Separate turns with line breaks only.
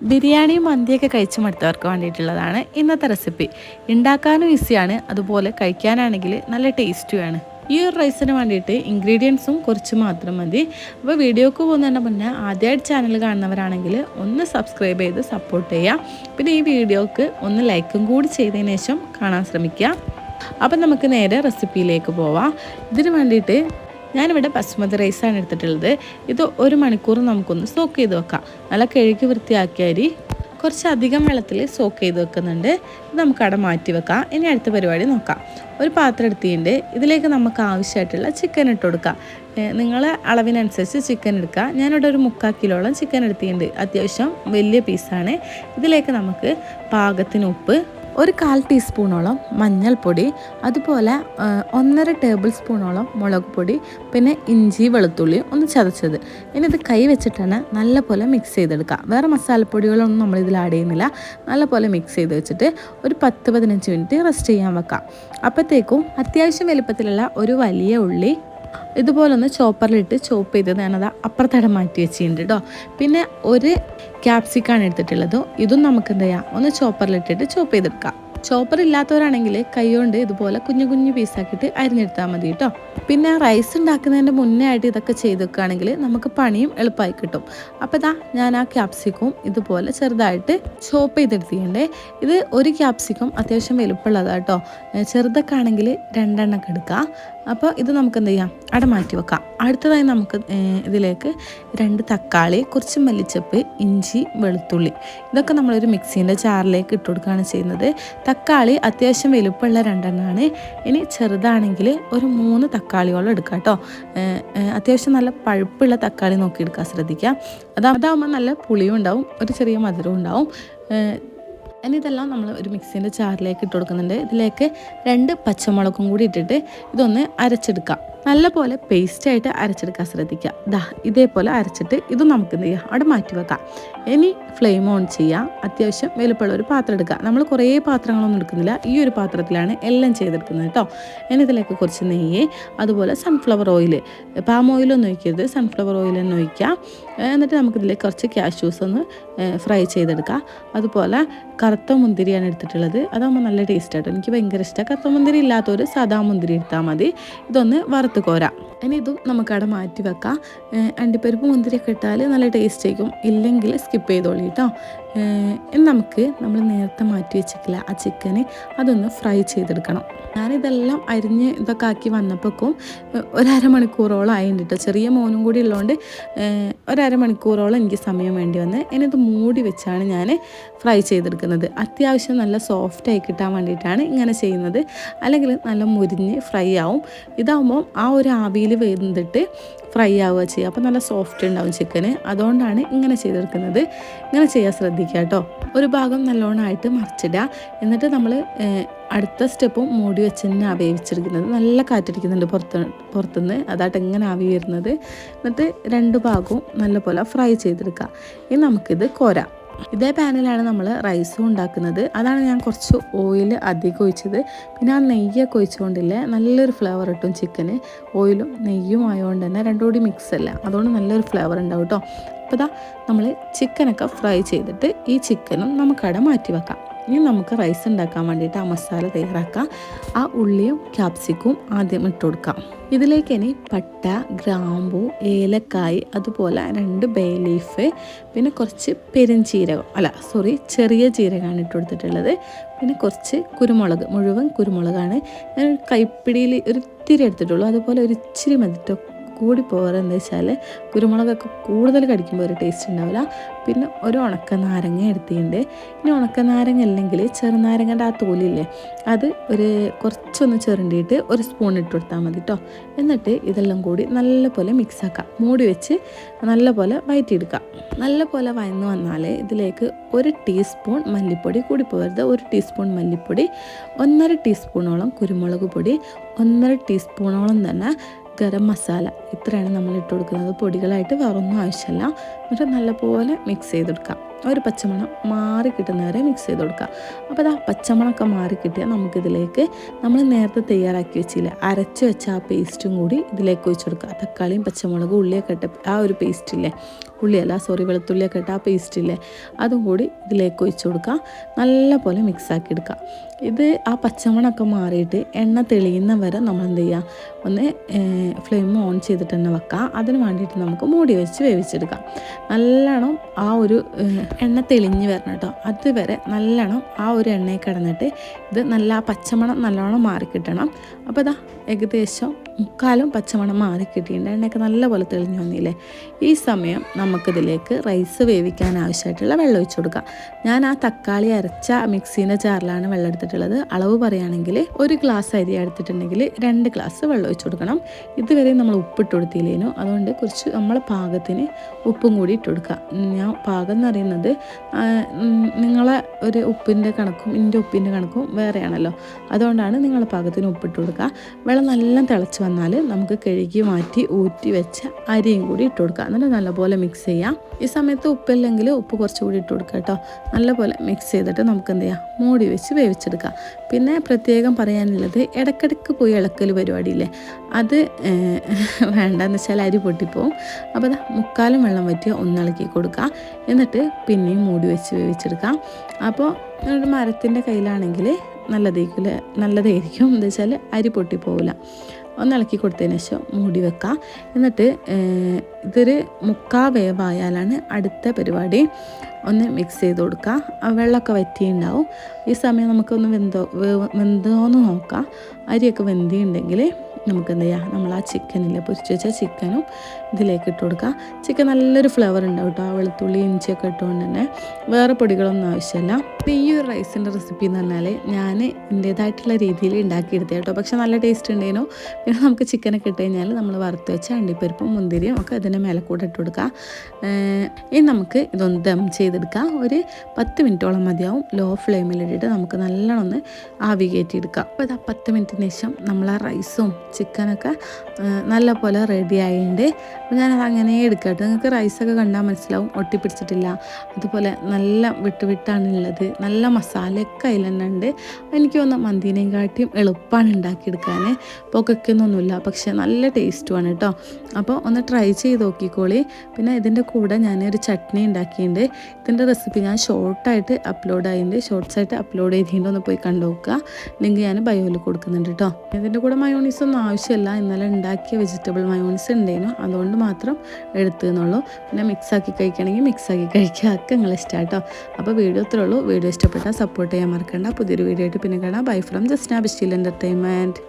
ബിരിയാണിയും മന്തിയൊക്കെ കഴിച്ചു മടുത്തവർക്ക് വേണ്ടിയിട്ടുള്ളതാണ് ഇന്നത്തെ റെസിപ്പി. ഉണ്ടാക്കാനും ഈസിയാണ് അതുപോലെ കഴിക്കാനാണെങ്കിൽ നല്ല ടേസ്റ്റുമാണ്. ഈ ഒരു റൈസിന് വേണ്ടിയിട്ട് ഇൻഗ്രീഡിയൻസും കുറച്ച് മാത്രം മതി. അപ്പോൾ വീഡിയോക്ക് പോകുന്നതിന് മുന്നേ ആദ്യമായിട്ട് ചാനൽ കാണുന്നവരാണെങ്കിൽ ഒന്ന് സബ്സ്ക്രൈബ് ചെയ്ത് സപ്പോർട്ട് ചെയ്യാം പിന്നെ ഈ വീഡിയോക്ക് ഒന്ന് ലൈക്കും കൂടി ചെയ്തതിന് ശേഷം കാണാൻ ശ്രമിക്കുക. അപ്പം നമുക്ക് നേരെ റെസിപ്പിയിലേക്ക് പോവാം. ഇതിന് വേണ്ടിയിട്ട് ഞാനിവിടെ ബസ്മതി റൈസാണ് എടുത്തിട്ടുള്ളത്. ഇത് ഒരു മണിക്കൂർ നമുക്കൊന്ന് സോക്ക് ചെയ്ത് വെക്കാം. നല്ല കഴുകി വൃത്തിയാക്കിയ അരി കുറച്ചധികം വെള്ളത്തിൽ സോക്ക് ചെയ്ത് വെക്കുന്നുണ്ട്. ഇത് നമുക്ക് അവിടെ മാറ്റി വെക്കാം. ഇനി അടുത്ത പരിപാടി നോക്കാം. ഒരു പാത്രം എടുത്തിട്ടുണ്ട്. ഇതിലേക്ക് നമുക്ക് ആവശ്യമായിട്ടുള്ള ചിക്കൻ ഇട്ട് കൊടുക്കാം. നിങ്ങൾ അളവിനനുസരിച്ച് ചിക്കൻ എടുക്കുക ഞാനിവിടെ ഒരു മുക്കാൽ കിലോളം ചിക്കൻ എടുത്തിട്ടുണ്ട്. അത്യാവശ്യം വലിയ പീസാണ് ഇതിലേക്ക് നമുക്ക് പാകത്തിന് ഉപ്പ് ഒരു കാൽ ടീസ്പൂണോളം മഞ്ഞൾപ്പൊടി അതുപോലെ ഒന്നര ടേബിൾ സ്പൂണോളം മുളക് പൊടി പിന്നെ ഇഞ്ചി വെളുത്തുള്ളി ഒന്ന് ചതച്ചത്. ഇനി ഇത് കൈ വെച്ചിട്ടാണ് നല്ലപോലെ മിക്സ് ചെയ്തെടുക്കുക വേറെ മസാലപ്പൊടികളൊന്നും നമ്മൾ ഇതിൽ ആഡ് ചെയ്യുന്നില്ല. നല്ലപോലെ മിക്സ് ചെയ്ത് വെച്ചിട്ട് ഒരു പത്ത് പതിനഞ്ച് മിനിറ്റ് റെസ്റ്റ് ചെയ്യാൻ വെക്കാം. അപ്പോഴത്തേക്കും അത്യാവശ്യം വലുപ്പത്തിലുള്ള ഒരു വലിയ ഉള്ളി ഇതുപോലൊന്ന് ചോപ്പറിലിട്ട് ചോപ്പ് ചെയ്ത് ഞാനത് അപ്പുറത്തടം മാറ്റി വെച്ചിട്ടുണ്ട് കേട്ടോ പിന്നെ ഒരു ക്യാപ്സിക്കാണ് എടുത്തിട്ടുള്ളത്. ഇതും നമുക്ക് എന്ത് ചെയ്യാം? ഒന്ന് ചോപ്പറിലിട്ടിട്ട് ചോപ്പ് ചെയ്തെടുക്കാം. ചോപ്പർ ഇല്ലാത്തവരാണെങ്കിൽ കൈകൊണ്ട് ഇതുപോലെ കുഞ്ഞു കുഞ്ഞു പീസാക്കിയിട്ട് അരിഞ്ഞെടുത്താൽ മതി കേട്ടോ പിന്നെ റൈസ് ഉണ്ടാക്കുന്നതിന്റെ മുന്നേ ആയിട്ട് ഇതൊക്കെ ചെയ്ത് വെക്കുകയാണെങ്കിൽ നമുക്ക് പണിയും എളുപ്പമായി കിട്ടും. അപ്പോൾ ഇതാ ഞാൻ ആ ക്യാപ്സിക്കും ഇതുപോലെ ചെറുതായിട്ട് ചോപ്പ് ചെയ്തെടുത്തിട്ടുണ്ട്. ഇത് ഒരു ക്യാപ്സിക്കും അത്യാവശ്യം വലുപ്പമുള്ളതാണ് കേട്ടോ ചെറുതൊക്കെ ആണെങ്കിൽ രണ്ടെണ്ണൊക്കെ എടുക്കുക അപ്പോൾ ഇത് നമുക്ക് എന്ത് ചെയ്യാം? അട മാറ്റി വെക്കാം. അടുത്തതായി നമുക്ക് ഇതിലേക്ക് രണ്ട് തക്കാളി കുറച്ച് മല്ലിച്ചപ്പ് ഇഞ്ചി വെളുത്തുള്ളി. ഇതൊക്കെ നമ്മളൊരു മിക്സീന്റെ ചാറിലേക്ക് ഇട്ട് കൊടുക്കുകയാണ് ചെയ്യുന്നത്. തക്കാളി അത്യാവശ്യം വലുപ്പമുള്ള രണ്ടെണ്ണമാണ്. ഇനി ചെറുതാണെങ്കിൽ ഒരു മൂന്ന് തക്കാളിയോളം എടുക്കുക കേട്ടോ. അത്യാവശ്യം നല്ല പഴുപ്പുള്ള തക്കാളി നോക്കി എടുക്കാൻ ശ്രദ്ധിക്കുക. അതാ അതാവുമ്പോൾ നല്ല പുളിയും ഉണ്ടാവും ഒരു ചെറിയ മധുരവും ഉണ്ടാവും. ഇനി ഇതെല്ലാം നമ്മൾ ഒരു മിക്സിന്റെ ചാറിലേക്ക് ഇട്ട് കൊടുക്കുന്നുണ്ട്. ഇതിലേക്ക് രണ്ട് പച്ചമുളകും കൂടി ഇട്ടിട്ട് ഇതൊന്ന് അരച്ചെടുക്കാം നല്ലപോലെ പേസ്റ്റായിട്ട് അരച്ചെടുക്കാൻ ശ്രദ്ധിക്കുക. ദാ ഇതേപോലെ അരച്ചിട്ട് ഇത് നമുക്ക് എന്ത് ചെയ്യാം? അവിടെ മാറ്റി വെക്കാം. ഇനി ഫ്ലെയിം ഓൺ ചെയ്യുക. അത്യാവശ്യം വലുപ്പമുള്ള ഒരു പാത്രം എടുക്കുക. നമ്മൾ കുറേ പാത്രങ്ങളൊന്നും എടുക്കുന്നില്ല. ഈ ഒരു പാത്രത്തിലാണ് എല്ലാം ചെയ്തെടുക്കുന്നത് കേട്ടോ. ഇനി ഇതിലേക്ക് കുറച്ച് നെയ്യ് അതുപോലെ സൺഫ്ലവർ ഓയിൽ പാം ഓയിലൊന്നും ഒഴിക്കരുത്. സൺഫ്ലവർ ഓയിൽ തന്നെ ഒഴിക്കുക. എന്നിട്ട് നമുക്കിതിലേക്ക് കുറച്ച് ക്യാഷ്യൂസ് ഒന്ന് ഫ്രൈ ചെയ്തെടുക്കാം അതുപോലെ കറുത്ത മുന്തിരിയാണ് എടുത്തിട്ടുള്ളത്. അതാകുമ്പോൾ നല്ല ടേസ്റ്റ് ആട്ടോ. എനിക്ക് ഭയങ്കര ഇഷ്ടമാണ് കറുത്ത മുന്തിരി ഇല്ലാത്തൊരു സാധാ മുന്തിരി എടുത്താൽ മതി. ഇതൊന്ന് വറുത്ത് കോരാം. ഇനി ഇതും നമുക്കവിടെ മാറ്റി വെക്കാം. അണ്ടിപ്പരിപ്പ് മുന്തിരിയൊക്കെ ഇട്ടാൽ നല്ല ടേസ്റ്റ് ആയിരിക്കും. ഇല്ലെങ്കിൽ സ്കിപ്പ് ചെയ്തോളി കേട്ടോ നമുക്ക് നമ്മൾ നേരത്തെ മാറ്റി വെച്ചിട്ടില്ല ആ ചിക്കന് അതൊന്ന് ഫ്രൈ ചെയ്തെടുക്കണം. ഞാനിതെല്ലാം അരിഞ്ഞ് ഇതൊക്കെ ആക്കി വന്നപ്പോഴേക്കും ഒരമണിക്കൂറോളം ആയിട്ടുണ്ട് ചെറിയ മോനും കൂടി ഉള്ളതുകൊണ്ട് ഒരമണിക്കൂറോളം എനിക്ക് സമയം വേണ്ടി വന്ന് ഇനി ഇത് മൂടി വെച്ചാണ് ഞാൻ ഫ്രൈ ചെയ്തെടുക്കുന്നത്. അത്യാവശ്യം നല്ല സോഫ്റ്റായി കിട്ടാൻ വേണ്ടിയിട്ടാണ് ഇങ്ങനെ ചെയ്യുന്നത്. അല്ലെങ്കിൽ നല്ല മുരിഞ്ഞ് ഫ്രൈ ആവും. ഇതാവുമ്പോൾ ആ ഒരു ആവിയിൽ വെന്തിട്ട് ഫ്രൈ ആവുക ചെയ്യുക. അപ്പോൾ നല്ല സോഫ്റ്റ് ഉണ്ടാവും ചിക്കന് അതുകൊണ്ടാണ് ഇങ്ങനെ ചെയ്തെടുക്കുന്നത്. ഇങ്ങനെ ചെയ്യാൻ ശ്രദ്ധിക്കുക കേട്ടോ. ഒരു ഭാഗം നല്ലോണമായിട്ട് മറിച്ചിടുക. എന്നിട്ട് നമ്മൾ അടുത്ത സ്റ്റെപ്പും മൂടി വെച്ച് തന്നെ വേവിച്ചെടുക്കുന്നത്. നല്ല കാറ്റടിക്കുന്നുണ്ട് പുറത്ത് പുറത്തുനിന്ന്. അതായിട്ട് എങ്ങനെ ആവി വരുന്നത്. എന്നിട്ട് രണ്ട് ഭാഗവും നല്ലപോലെ ഫ്രൈ ചെയ്തെടുക്കുക. ഇനി നമുക്കിത് കോരാം. ഇതേ പാനിലാണ് നമ്മൾ റൈസും ഉണ്ടാക്കുന്നത്. അതാണ് ഞാൻ കുറച്ച് ഓയിൽ അധികം ഒഴിച്ചത്. പിന്നെ ആ നെയ്യൊക്കെ ഒഴിച്ചുകൊണ്ടില്ലേ നല്ലൊരു ഫ്ലേവർ കിട്ടും ചിക്കന് ഓയിലും നെയ്യും ആയതുകൊണ്ട് തന്നെ രണ്ടും കൂടി മിക്സ് അല്ല. അതുകൊണ്ട് നല്ലൊരു ഫ്ലേവർ ഉണ്ടാവും കേട്ടോ അപ്പോൾ ഇതാ നമ്മൾ ചിക്കനൊക്കെ ഫ്രൈ ചെയ്തിട്ട് ഈ ചിക്കനും നമുക്കവിടെ മാറ്റി വെക്കാം. ഇനി നമുക്ക് റൈസ് ഉണ്ടാക്കാൻ വേണ്ടിയിട്ട് ആ മസാല തയ്യാറാക്കാം. ആ ഉള്ളിയും ക്യാപ്സിക്കും ആദ്യം ഇട്ട് കൊടുക്കാം. ഇതിലേക്ക് ഇനി പട്ട ഗ്രാമ്പു ഏലക്കായ് അതുപോലെ രണ്ട് ബേ ലീഫ് പിന്നെ കുറച്ച് പെരുംജീരകം അല്ല സോറി ചെറിയ ജീരകമാണ് ഇട്ട് കൊടുത്തിട്ടുള്ളത്. പിന്നെ കുറച്ച് കുരുമുളക് മുഴുവൻ കുരുമുളകാണ്. ഞാൻ കൈപ്പിടിയിൽ ഒരു ഇത്തിരി എടുത്തിട്ടുള്ളൂ. അതുപോലെ ഒരു ഇച്ചിരി മതിട്ടോ കൂടി പോകാറ് എന്താ വെച്ചാൽ കുരുമുളകൊക്കെ കൂടുതൽ കടിക്കുമ്പോൾ ഒരു ടേസ്റ്റ് ഉണ്ടാവില്ല. പിന്നെ ഒരു ഉണക്ക നാരങ്ങ എടുത്തിട്ടുണ്ട്. ഇനി ഉണക്ക നാരങ്ങ അല്ലെങ്കിൽ ചെറുനാരങ്ങന്റെ ആ തോലില്ലേ അത് ഒരു കുറച്ചൊന്ന് ചെറുണ്ടിയിട്ട് ഒരു സ്പൂൺ ഇട്ട് കൊടുത്താൽ മതി കേട്ടോ എന്നിട്ട് ഇതെല്ലാം കൂടി നല്ലപോലെ മിക്സ് ആക്കാം. മൂടി വെച്ച് നല്ലപോലെ വയറ്റിയെടുക്കാം. നല്ലപോലെ വയന്ന് വന്നാൽ ഇതിലേക്ക് ഒരു ടീസ്പൂൺ മല്ലിപ്പൊടി കൂടി പോകരുത്. ഒരു ടീസ്പൂൺ മല്ലിപ്പൊടി ഒന്നര ടീസ്പൂണോളം കുരുമുളക് പൊടി ഒന്നര ടീസ്പൂണോളം തന്നെ ഗരം മസാല ഇത്രയാണ് നമ്മൾ ഇട്ട് കൊടുക്കുന്നത്. പൊടികളായിട്ട് വേറൊന്നും ആവശ്യമില്ല. എന്നിട്ട് നല്ലപോലെ മിക്സ് ചെയ്തെടുക്കാം ഒരു പച്ചമണം മാറി കിട്ടുന്നവരെ മിക്സ് ചെയ്ത് കൊടുക്കുക അപ്പോൾ അത് ആ പച്ചമണമൊക്കെ മാറി കിട്ടിയാൽ നമുക്കിതിലേക്ക് നമ്മൾ നേരത്തെ തയ്യാറാക്കി വെച്ചില്ല അരച്ച് വെച്ച ആ പേസ്റ്റും കൂടി ഇതിലേക്ക് ഒഴിച്ച് കൊടുക്കുക. തക്കാളിയും പച്ചമുളകും ഉള്ളിയൊക്കെ ഇട്ട ആ ഒരു പേസ്റ്റില്ലേ ഉള്ളിയല്ല സോറി വെളുത്തുള്ളിയൊക്കെ ഇട്ട് ആ പേസ്റ്റില്ലേ അതും കൂടി ഇതിലേക്ക് ഒഴിച്ച് കൊടുക്കുക. നല്ലപോലെ മിക്സാക്കി എടുക്കുക. ഇത് ആ പച്ചമണമൊക്കെ മാറിയിട്ട് എണ്ണ തെളിയുന്ന വരെ നമ്മൾ എന്ത് ചെയ്യുക ഒന്ന് ഫ്ലെയിം ഓൺ ചെയ്തിട്ട് തന്നെ വെക്കാം. അതിന് വേണ്ടിയിട്ട് നമുക്ക് മൂടി വെച്ച് വേവിച്ചെടുക്കാം. നല്ലോണം ആ ഒരു എണ്ണ തെളിഞ്ഞ് വരണം കേട്ടോ അതുവരെ നല്ലോണം ആ ഒരു എണ്ണയിൽ കിടന്നിട്ട് ഇത് നല്ല പച്ചമണം നല്ലോണം മാറിക്കിട്ടണം അപ്പോൾ ഇതാ ഏകദേശം മുക്കാലും പച്ചമണം മാറി കിട്ടിയിട്ടുണ്ട്. എണ്ണയൊക്കെ നല്ലപോലെ തെളിഞ്ഞു വന്നില്ലേ? ഈ സമയം നമുക്കിതിലേക്ക് റൈസ് വേവിക്കാൻ ആവശ്യമായിട്ടുള്ള വെള്ളം ഒഴിച്ചു കൊടുക്കാം. ഞാൻ ആ തക്കാളി അരച്ച മിക്സീന്റെ ജാറിലാണ് വെള്ളം എടുത്തിട്ടുള്ളത്. അളവ് പറയുകയാണെങ്കിൽ ഒരു ഗ്ലാസ് അരി എടുത്തിട്ടുണ്ടെങ്കിൽ രണ്ട് ഗ്ലാസ് വെള്ളം ഒഴിച്ചു കൊടുക്കണം. ഇതുവരെ നമ്മൾ ഉപ്പിട്ട് കൊടുത്തില്ലേനു അതുകൊണ്ട് കുറച്ച് നമ്മളെ പാകത്തിന് ഉപ്പും കൂടി ഇട്ട് ഞാൻ പാകം എന്ന് പറയുന്നത് നിങ്ങളെ ഒരു ഉപ്പിന്റെ കണക്കും എന്റെ ഉപ്പിന്റെ കണക്കും വേറെയാണല്ലോ. അതുകൊണ്ടാണ് നിങ്ങളെ പാകത്തിന് ഉപ്പിട്ട് കൊടുക്കുക വെള്ളം നല്ല തിളച്ച് വന്നാൽ നമുക്ക് കഴുകി മാറ്റി ഊറ്റി വെച്ച അരിയും കൂടി ഇട്ട് കൊടുക്കുക എന്നിട്ട് നല്ലപോലെ മിക്സ് ചെയ്യാം. ഈ സമയത്ത് ഉപ്പില്ലെങ്കിൽ ഉപ്പ് കുറച്ചുകൂടി ഇട്ട് കൊടുക്കുക കേട്ടോ. നല്ലപോലെ മിക്സ് ചെയ്തിട്ട് നമുക്ക് എന്ത് ചെയ്യാം? മൂടി വെച്ച് വേവിച്ചെടുക്കാം പിന്നെ പ്രത്യേകം പറയാനുള്ളത് ഇടയ്ക്കിടയ്ക്ക് പോയി ഇളക്കൽ പരിപാടിയില്ലേ? അത് വേണ്ടെന്ന് വെച്ചാൽ അരി പൊട്ടിപ്പോവും. അപ്പോൾ അത് മുക്കാലും വെള്ളം വറ്റി ഒന്നിളക്കി കൊടുക്കുക. എന്നിട്ട് പിന്നെയും മൂടി വെച്ച് വേവിച്ചെടുക്കാം. അപ്പോൾ ഒരു മരത്തിന്റെ കയ്യിലാണെങ്കിൽ നല്ലതായിരിക്കും നല്ലതായിരിക്കും. എന്താ വെച്ചാൽ അരി പൊട്ടിപ്പോവില്ല. ഒന്നിളക്കി കൊടുത്തതിന് ശേഷം മൂടി വെക്കുക. എന്നിട്ട് ഇതൊരു മുക്കാ വേവായാലാണ് അടുത്ത പരിപാടി. ഒന്ന് മിക്സ് ചെയ്ത് കൊടുക്കുക. വെള്ളമൊക്കെ വറ്റിയുണ്ടാവും ഈ സമയം നമുക്കൊന്ന് വെന്തോ വെന്തോ വെന്തോന്ന് നോക്കാം. അരിയൊക്കെ വെന്തിയുണ്ടെങ്കിൽ നമുക്ക് എന്ത് ചെയ്യാം? നമ്മൾ ആ ചിക്കനില്ലേ? പൊരിച്ച് വെച്ച ചിക്കനും ഇതിലേക്ക് ഇട്ട് കൊടുക്കുക ചിക്കൻ നല്ലൊരു ഫ്ലേവർ ഉണ്ടാവും കേട്ടോ ആ വെളുത്തുള്ളി ഇഞ്ചിയൊക്കെ ഇട്ടുകൊണ്ട് തന്നെ. വേറെ പൊടികളൊന്നും ആവശ്യമല്ല ഇപ്പം ഈ ഒരു റൈസിന്റെ റെസിപ്പി എന്ന് പറഞ്ഞാൽ ഞാൻ എന്റേതായിട്ടുള്ള രീതിയിൽ ഉണ്ടാക്കിയെടുത്തത് കേട്ടോ പക്ഷെ നല്ല ടേസ്റ്റ് ഉണ്ടായിരുന്നു പിന്നെ നമുക്ക് ചിക്കനൊക്കെ ഇട്ട് കഴിഞ്ഞാൽ നമ്മൾ വറുത്ത് വെച്ച അണ്ടിപ്പരിപ്പും മുന്തിരിയും ഒക്കെ അതിന്റെ മേലെ കൂടെ ഇട്ട് കൊടുക്കുക ഇനി നമുക്ക് ഇതൊന്ന് ദം ചെയ്തെടുക്കാം. ഒരു പത്ത് മിനിറ്റോളം മതിയാവും. ലോ ഫ്ലെയിമിലിട്ടിട്ട് നമുക്ക് നല്ലോണം ഒന്ന് ആവി കയറ്റിയെടുക്കാം അപ്പോൾ ഇതാ പത്ത് മിനിറ്റിന് ശേഷം നമ്മൾ ആ റൈസും ചിക്കനൊക്കെ നല്ല പോലെ റെഡി ആയിട്ടുണ്ട് അപ്പോൾ ഞാനത് അങ്ങനെ എടുക്കട്ടെ. കേട്ടോ നിങ്ങൾക്ക് റൈസൊക്കെ കണ്ടാൽ മനസ്സിലാവും. ഒട്ടിപ്പിടിച്ചിട്ടില്ല. അതുപോലെ നല്ല വിട്ട് വിട്ടാണുള്ളത് നല്ല മസാലയൊക്കെ അതിൽ തന്നെ ഉണ്ട് എനിക്ക് വന്ന മന്തിനെയും കാട്ടിയും എളുപ്പമാണ് ഉണ്ടാക്കിയെടുക്കാൻ പുകയ്ക്കുന്നൊന്നുമില്ല പക്ഷേ നല്ല ടേസ്റ്റുമാണ് കേട്ടോ അപ്പോൾ ഒന്ന് ട്രൈ ചെയ്ത് നോക്കിക്കോളി. പിന്നെ ഇതിന്റെ കൂടെ ഞാൻ ഒരു ചട്നി ഉണ്ടാക്കിയിട്ടുണ്ട് ഇതിന്റെ റെസിപ്പി ഞാൻ ഷോർട്ടായിട്ട് അപ്ലോഡ് ആയിട്ടുണ്ട് ഷോർട്ട്സായിട്ട് അപ്ലോഡ് ചെയ്തിട്ടുണ്ട്. ഒന്ന് പോയി കണ്ടു നോക്കുക ലിങ്ക് ഞാൻ ബയോയിൽ കൊടുക്കുന്നുണ്ട് കേട്ടോ ഇതിന്റെ കൂടെ മയോണീസ് ഒന്നും ആവശ്യമില്ല. ഇന്നലെ ഉണ്ടാക്കിയ വെജിറ്റബിൾ മയോൺസ് ഉണ്ടായിരുന്നു. അതുകൊണ്ട് മാത്രം എടുത്തു എന്നുള്ളൂ. പിന്നെ മിക്സാക്കി കഴിക്കണമെങ്കിൽ മിക്സാക്കി കഴിക്കുക. ഒക്കെ നിങ്ങൾ ഇഷ്ടമായിട്ടോ അപ്പോൾ വീഡിയോ ഇത്രേ ഉള്ളൂ. വീഡിയോ ഇഷ്ടപ്പെട്ടാൽ സപ്പോർട്ട് ചെയ്യാൻ മറക്കണ്ട. പുതിയൊരു വീഡിയോ ആയിട്ട് പിന്നെ കാണാം. ബൈ ഫ്രം ജസ്ന ബിസ്റ്റിൽ എന്റർടൈൻമെന്റ്